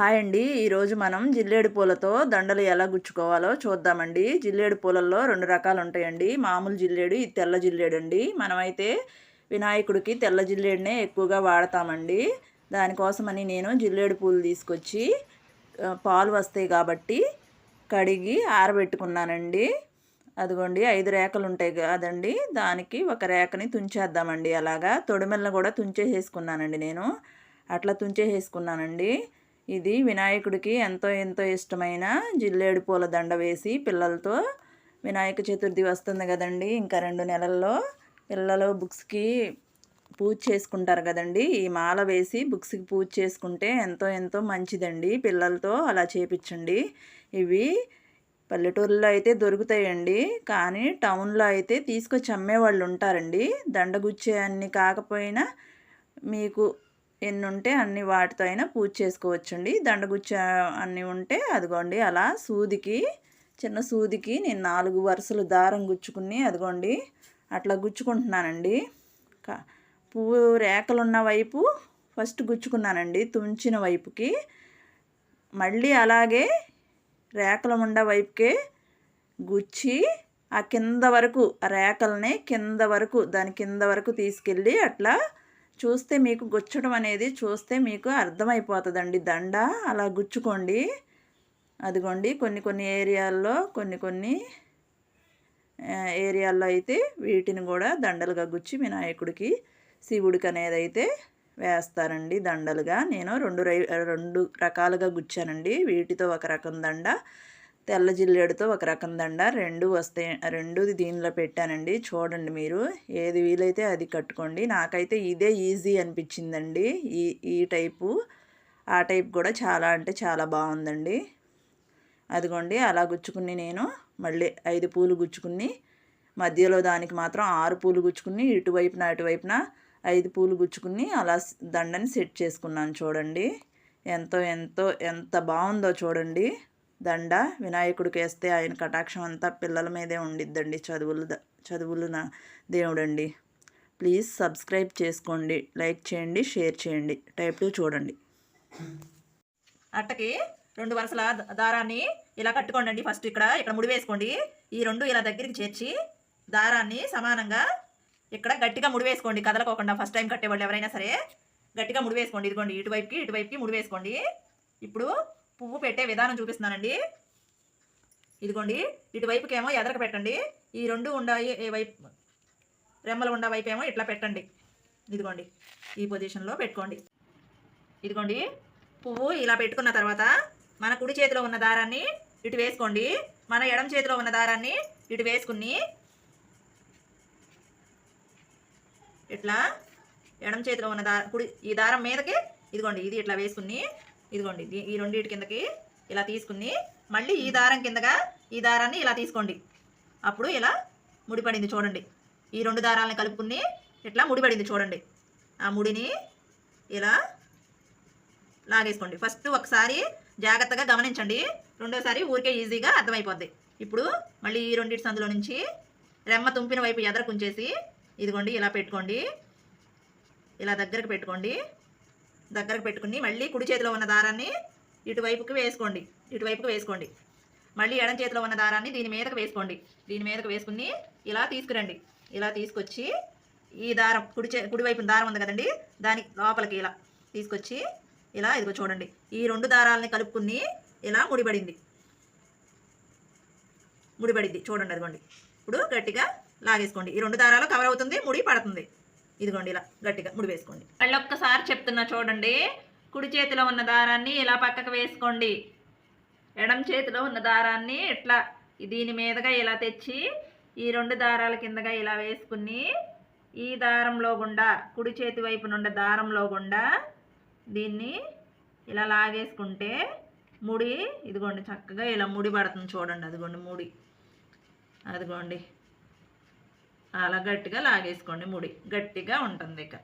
Hi అండి. ఈరోజు మనం జిల్లేడు పూలతో దండలు ఎలా గుచ్చుకోవాలో చూద్దామండి. జిల్లేడు పూలల్లో రెండు రకాలు ఉంటాయండి. మామూలు జిల్లేడు ఇది తెల్ల జిల్లేడు అండి. మనమైతే వినాయకుడికి తెల్ల జిల్లేడునే ఎక్కువగా వాడతామండి. దానికోసమని నేను జిల్లేడు పూలు తీసుకొచ్చి పాలు వస్తాయి కాబట్టి కడిగి ఆరబెట్టుకున్నానండి. అదిగోండి ఐదు రేఖలు ఉంటాయి కదండి. దానికి ఒక రేఖని తుంచేద్దామండి. అలాగా తొడిమెల్ని కూడా తుంచేసేసుకున్నానండి నేను. అట్లా తుంచేసేసుకున్నానండి. ఇది వినాయకుడికి ఎంతో ఎంతో ఇష్టమైన జిల్లేడు పూల దండ వేసి పిల్లలతో వినాయక చతుర్థి వస్తుంది కదండి. ఇంకా రెండు నెలల్లో పిల్లలు బుక్స్కి పూజ చేసుకుంటారు కదండి. ఈ మాల వేసి బుక్స్కి పూజ చేసుకుంటే ఎంతో ఎంతో మంచిదండి. పిల్లలతో అలా చేపించండి. ఇవి పల్లెటూరులో అయితే దొరుకుతాయండి. కానీ టౌన్లో అయితే తీసుకొచ్చి అమ్మేవాళ్ళు ఉంటారండి. దండగుచ్చే అన్ని కాకపోయినా మీకు ఎన్ని ఉంటే అన్ని వాటితో అయినా పూజ చేసుకోవచ్చండి. దండగుచ్చ అన్నీ ఉంటే అదిగోండి అలా సూదికి చిన్న సూదికి నేను నాలుగు వరుసలు దారం గుచ్చుకుని అదిగోండి అట్లా గుచ్చుకుంటున్నానండి. పువ్వు రేఖలున్న వైపు ఫస్ట్ గుచ్చుకున్నానండి తుంచిన వైపుకి. మళ్ళీ అలాగే రేఖలు ఉండ వైపుకే గుచ్చి ఆ కింద వరకు ఆ రేఖల్ని కింద వరకు దాని కింద వరకు తీసుకెళ్ళి అట్లా చూస్తే మీకు గుచ్చడం అనేది చూస్తే మీకు అర్థమైపోతుందండి. దండ అలా గుచ్చుకోండి. అదిగోండి కొన్ని కొన్ని ఏరియాల్లో కొన్ని కొన్ని ఏరియాల్లో అయితే వీటిని కూడా దండలుగా గుచ్చి వినాయకుడికి శివుడికి అనేది అయితే వేస్తారండి దండలుగా. నేను రెండు రై రెండు రకాలుగా గుచ్చానండి. వీటితో ఒక రకం దండ తెల్ల జిల్లేడుతో ఒక రకం దండ. రెండు వస్తాయి రెండు దీనిలో పెట్టానండి. చూడండి మీరు ఏది వీలైతే అది కట్టుకోండి. నాకైతే ఇదే ఈజీ అనిపించిందండి. ఈ ఈ టైపు ఆ టైప్ కూడా చాలా అంటే చాలా బాగుందండి. అదిగోండి అలా గుచ్చుకుని నేను మళ్ళీ ఐదు పూలు గుచ్చుకుని మధ్యలో దానికి మాత్రం ఆరు పూలు గుచ్చుకుని ఇటువైపున అటువైపున ఐదు పూలు గుచ్చుకుని అలా దండని సెట్ చేసుకున్నాను చూడండి. ఎంతో ఎంతో ఎంత బాగుందో చూడండి. దండ వినాయకుడికి వేస్తే ఆయన కటాక్షం అంతా పిల్లల మీదే ఉండిద్దండి చదువులు చదువులు నా దేవుడండి. ప్లీజ్ సబ్స్క్రైబ్ చేసుకోండి లైక్ చేయండి షేర్ చేయండి. టైప్ చూడండి. అట్టకి రెండు వరుసల దారాన్ని ఇలా కట్టుకోండి ఫస్ట్ ఇక్కడ ఇక్కడ ముడి వేసుకోండి. ఈ రెండు ఇలా దగ్గరికి చేర్చి దారాన్ని సమానంగా ఇక్కడ గట్టిగా ముడి వేసుకోండి. కదలకోకుండా ఫస్ట్ టైం కట్టేవాళ్ళు ఎవరైనా సరే గట్టిగా ముడి వేసుకోండి. ఇదిగోండి ఇటువైపుకి ఇటువైపుకి ముడి వేసుకోండి. ఇప్పుడు పువ్వు పెట్టే విధానం చూపిస్తున్నానండి. ఇదిగోండి ఇటువైపుకేమో ఎదరక పెట్టండి. ఈ రెండు ఉండాయి ఏ వైపు రెమ్మలు ఉండ వైపు ఏమో ఇట్లా పెట్టండి. ఇదిగోండి ఈ పొజిషన్లో పెట్టుకోండి. ఇదిగోండి పువ్వు ఇలా పెట్టుకున్న తర్వాత మన కుడి చేతిలో ఉన్న దారాన్ని ఇటు వేసుకోండి. మన ఎడం చేతిలో ఉన్న దారాన్ని ఇటు వేసుకుని ఇట్లా ఎడం చేతిలో ఉన్న దారం కుడి ఈ దారం మీదకి ఇదిగోండి ఇది ఇట్లా వేసుకుని ఇదిగోండి ఈ రెండింటి కిందకి ఇలా తీసుకుని మళ్ళీ ఈ దారం కిందగా ఈ దారాన్ని ఇలా తీసుకోండి. అప్పుడు ఇలా ముడిపడింది చూడండి. ఈ రెండు దారాలను కలుపుకుని ఇట్లా ముడిపడింది చూడండి. ఆ ముడిని ఇలా లాగేసుకోండి. ఫస్ట్ ఒకసారి జాగ్రత్తగా గమనించండి. రెండోసారి ఊరికే ఈజీగా అర్థమైపోద్ది. ఇప్పుడు మళ్ళీ ఈ రెండింటి సందులో నుంచి రెమ్మ తుంపిన వైపు ఎదరకుంచేసి ఇదిగోండి ఇలా పెట్టుకోండి. ఇలా దగ్గరకు పెట్టుకోండి. దగ్గరకు పెట్టుకుని మళ్ళీ కుడి చేతిలో ఉన్న దారాన్ని ఇటువైపుకి వేసుకోండి. ఇటువైపుకి వేసుకోండి. మళ్ళీ ఎడం చేతిలో ఉన్న దారాన్ని దీని మీదకి వేసుకోండి. దీని మీదకి వేసుకుని ఇలా తీసుకురండి. ఇలా తీసుకొచ్చి ఈ దారం కుడి చే కుడివైపున దారం ఉంది కదండి దాని లోపలికి ఇలా తీసుకొచ్చి ఇలా ఇదిగో చూడండి. ఈ రెండు దారాలని కలుపుకుని ఇలా ముడిపడింది. ముడిపడింది. చూడండి అదిగోండి. ఇప్పుడు గట్టిగా లాగేసుకోండి. ఈ రెండు దారాలు కవర్ అవుతుంది ముడి పడుతుంది. ఇదిగోండి ఇలా గట్టిగా ముడి వేసుకోండి మళ్ళీ ఒక్కసారి చెప్తున్నా చూడండి. కుడి చేతిలో ఉన్న దారాన్ని ఇలా పక్కకు వేసుకోండి. ఎడం చేతిలో ఉన్న దారాన్ని ఇట్లా దీని మీదగా ఇలా తెచ్చి ఈ రెండు దారాల కిందగా ఇలా వేసుకుని ఈ దారంలో గుండా కుడి చేతి వైపు నుండి దారంలో గుండా దీన్ని ఇలా లాగేసుకుంటే ముడి ఇదిగోండి చక్కగా ఇలా ముడి పడుతుంది చూడండి అదిగోండి ముడి. అదిగోండి. అలా గట్టిగా లాగేసుకోండి ముడి. గట్టిగా ఉంటుంది ఇక.